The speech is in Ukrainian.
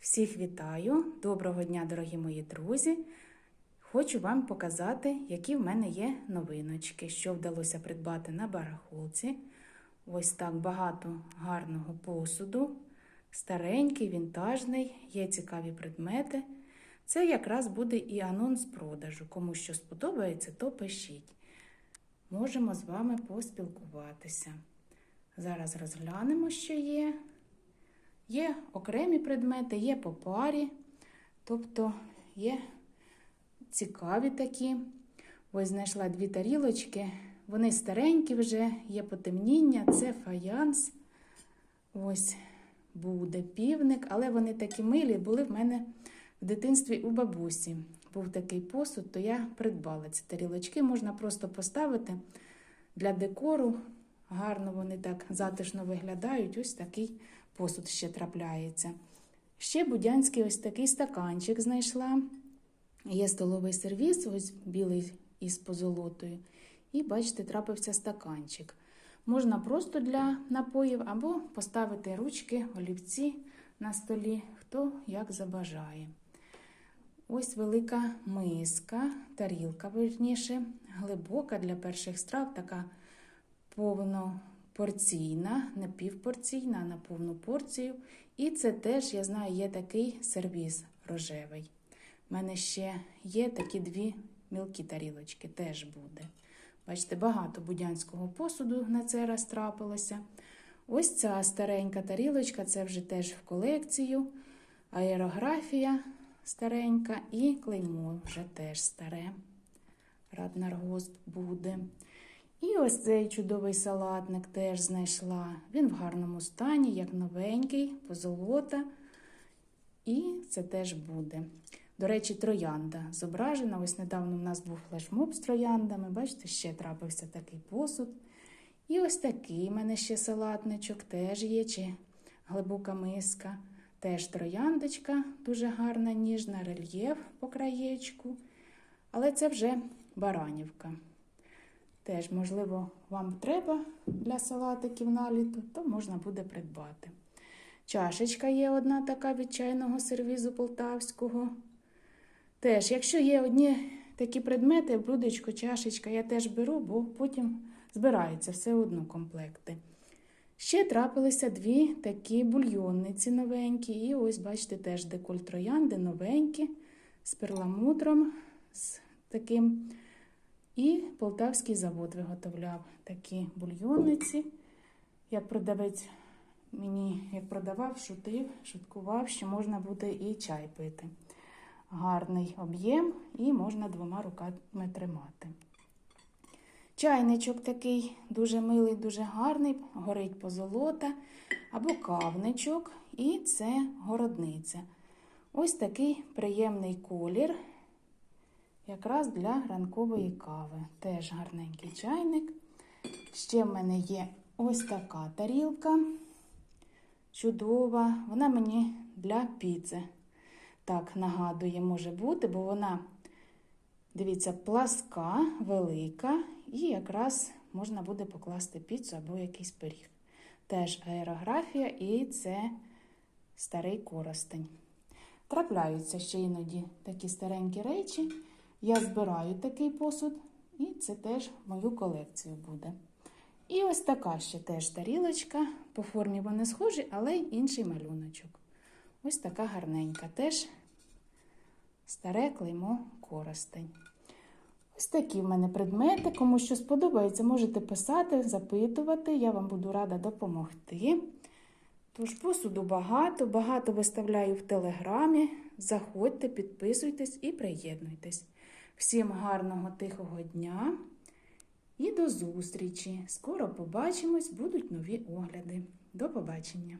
Всіх вітаю! Доброго дня, дорогі мої друзі! Хочу вам показати, які в мене є новиночки, що вдалося придбати на барахолці. Ось так багато гарного посуду, старенький, вінтажний, є цікаві предмети. Це якраз буде і анонс продажу. Кому що сподобається, то пишіть. Можемо з вами поспілкуватися. Зараз розглянемо, що є. Є окремі предмети, є по парі, тобто є цікаві такі. Ось знайшла дві тарілочки. Вони старенькі вже, є потемніння, це фаянс. Ось буде півник, але вони такі милі були в мене в дитинстві у бабусі. Був такий посуд, то я придбала ці тарілочки. Можна просто поставити для декору. Гарно вони так затишно виглядають. Ось такий посуд ще трапляється. Ще будянський ось такий стаканчик знайшла. Є столовий сервіс, ось білий із позолотою. І, бачите, трапився стаканчик. Можна просто для напоїв або поставити ручки, олівці на столі, хто як забажає. Ось велика миска, тарілка, верніше, глибока для перших страв, така повнопорційна, не півпорційна, а на повну порцію. І це теж, я знаю, є такий сервіз рожевий. У мене ще є такі дві мілкі тарілочки, теж буде. Бачите, багато будянського посуду на цей раз трапилося. Ось ця старенька тарілочка, це вже теж в колекцію. Аерографія старенька і клеймо вже теж старе. Раднаргост буде. І ось цей чудовий салатник теж знайшла. Він в гарному стані, як новенький, позолота. І це теж буде. До речі, троянда зображена. Ось недавно в нас був флешмоб з трояндами. Бачите, ще трапився такий посуд. І ось такий в мене ще салатничок теж є, чи глибока миска. Теж трояндочка, дуже гарна, ніжна, рельєф по краєчку. Але це вже баранівка. Теж, можливо, вам треба для салатиків на літо, то можна буде придбати. Чашечка є одна така від чайного сервізу полтавського. Теж, якщо є одні такі предмети, блюдечко, чашечка, я теж беру, бо потім збираються все одно комплекти. Ще трапилися дві такі бульйонниці новенькі. І ось, бачите, теж деколь троянди новенькі, з перламутром, з таким. І полтавський завод виготовляв такі бульйонниці. Як продавець мені як продавав, шутив, шуткував, що можна буде і чай пити. Гарний об'єм і можна двома руками тримати. Чайничок такий дуже милий, дуже гарний, горить позолота, або кавничок, і це городниця. Ось такий приємний колір, якраз для ранкової кави. Теж гарненький чайник. Ще в мене є ось така тарілка. Чудова, вона мені для піци. Так, нагадує, може бути, бо вона, дивіться, пласка, велика, і якраз можна буде покласти піцу або якийсь пиріг. Теж аерографія і це старий коростень. Трапляються ще іноді такі старенькі речі. Я збираю такий посуд, і це теж мою колекцію буде. І ось така ще теж тарілочка. По формі вони схожі, але й інший малюночок. Ось така гарненька. Теж старе клеймо коростень. Ось такі в мене предмети. Кому що сподобається, можете писати, запитувати. Я вам буду рада допомогти. Тож посуду багато, багато виставляю в телеграмі. Заходьте, підписуйтесь і приєднуйтесь. Всім гарного тихого дня і до зустрічі! Скоро побачимось, будуть нові огляди. До побачення!